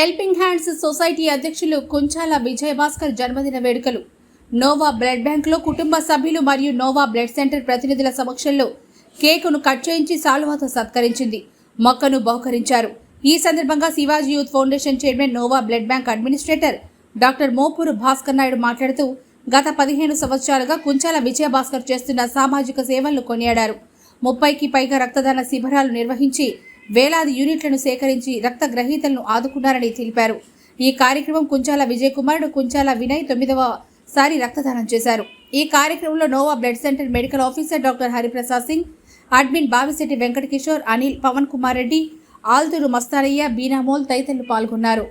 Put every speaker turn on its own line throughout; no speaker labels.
Helping hands society అధ్యక్షులు కుంచాల విజయభాస్కర్ జన్మదిన వేడుకలు. నోవా బ్లడ్ బ్యాంక్లో కుటుంబ సభ్యులు మరియు నోవా బ్లడ్ సెంటర్ ప్రతినిధుల సమక్షంలో కేకును కట్ చేయించి సాలువాతో సత్కరించింది. మొక్కను బహుకరించారు. ఈ సందర్భంగా Shivaji youth foundation chairman Nova blood bank administrator doctor Mopuru Bhaskar Naidu మాట్లాడుతూ గత పదిహేను సంవత్సరాలుగా కుంచాల విజయభాస్కర్ చేస్తున్న సామాజిక సేవలను కొనియాడారు. ముప్పైకి పైగా రక్తదాన శిబిరాలు నిర్వహించి వేలాది యూనిట్లను సేకరించి రక్త గ్రహీతలను ఆదుకున్నారని తెలిపారు. ఈ కార్యక్రమం కుంచాల విజయ్ కుమారుడు కుంచాల వినయ్ తొమ్మిదవ సారి రక్తదానం చేశారు. ఈ కార్యక్రమంలో Nova blood centre medical officer doctor Hariprasad Singh admin Bavisetti Venkata Kishore Anil Pavan Kumar Reddy Althuru Mastaraiah Beenamol తదితరులు పాల్గొన్నారు.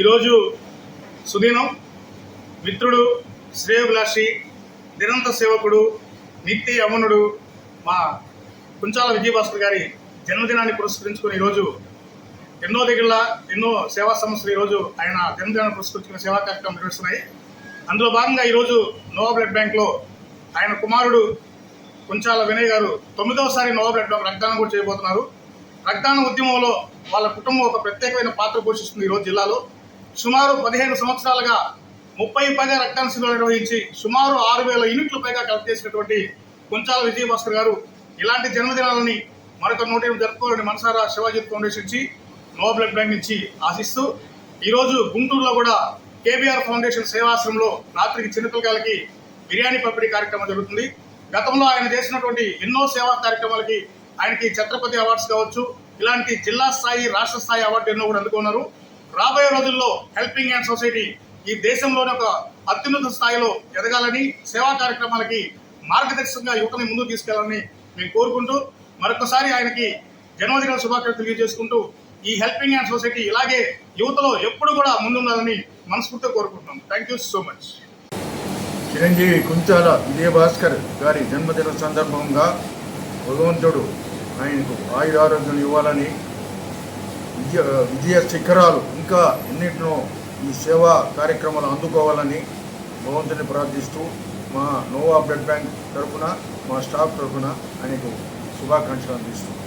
ఈరోజు సుదీనం మిత్రుడు శ్రేయభిలాషి నిరంతర సేవకుడు నిత్య యమునుడు మా కుంచాల విజయభాస్కర్ గారి జన్మదినాన్ని పురస్కరించుకుని ఈరోజు ఎన్నో దగ్గర ఎన్నో సేవా సంస్థలు ఈరోజు ఆయన జన్మదినాన్ని పురస్కరించుకుని సేవా కార్యక్రమం నిర్వహిస్తున్నాయి. అందులో భాగంగా ఈరోజు నోవా బ్లడ్ బ్యాంక్లో ఆయన కుమారుడు కుంచాల వినయ్ గారు తొమ్మిదవసారి నోవా బ్లడ్ బ్యాంక్ రక్తదానం కూడా చేయబోతున్నారు. రక్తదాన ఉద్యమంలో వాళ్ళ కుటుంబం ఒక ప్రత్యేకమైన పాత్ర పోషిస్తుంది ఈరోజు జిల్లాలో. సుమారు పదిహేను సంవత్సరాలుగా ముప్పై పైగా రక్తదాన శిబిరాలు నిర్వహించి సుమారు ఆరు వేల యూనిట్ల పైగా కలెక్ట్ చేసినటువంటి కుంచాల విజయభాస్కర్ గారు ఇలాంటి జన్మదినాలని మరొక నూట ఎనిమిది జరుపుకోవాలని మనసారా శివాజీ ఫౌండేషన్ నుంచి నో బ్లడ్ బ్యాంక్ నుంచి ఆశిస్తూ ఈరోజు గుంటూరులో కూడా కేబీఆర్ ఫౌండేషన్ సేవాశ్రమంలో రాత్రికి చిన్నపిల్లలకి బిర్యానీ పంపిణీ కార్యక్రమం జరుగుతుంది. గతంలో ఆయన చేసినటువంటి ఎన్నో సేవా కార్యక్రమాలకి ఆయనకి ఛత్రపతి అవార్డ్స్ కావచ్చు ఇలాంటి జిల్లా స్థాయి రాష్ట్ర స్థాయి అవార్డు ఎన్నో కూడా అందుకున్నారు. రాబోయే రోజుల్లో హెల్పింగ్ హ్యాండ్ సొసైటీ ఈ దేశంలోనే ఒక అత్యున్నత స్థాయిలో ఎదగాలని సేవా కార్యక్రమాలకి మార్గదర్శకంగా యువతని ముందుకు తీసుకెళ్ళాలని మేము కోరుకుంటూ మరొకసారి ఆయనకి జన్మదిన శుభాకాంక్షలు తెలియజేసుకుంటూ ఈ హెల్పింగ్ హ్యాండ్ సొసైటీ ఇలాగే యువతలో ఎప్పుడు కూడా ముందుండాలని మనస్ఫూర్తిగా కోరుకుంటున్నాం thank you so much
Chiranjeevi Kunchala Vijayabhaskar గారి జన్మదిన సందర్భంగా భగవంతుడు ఆయనకు ఆయుర ఆరోగ్యం ఇవ్వాలని విజయ విజయ శిఖరాలు ఇంకా ఎన్నింటినో ఈ సేవా కార్యక్రమాలు అందుకోవాలని భగవంతుని ప్రార్థిస్తూ మా నోవా బ్లడ్ బ్యాంక్ తరఫున మా స్టాఫ్ తరఫున ఆయనకు శుభాకాంక్షలు అందిస్తున్నాం.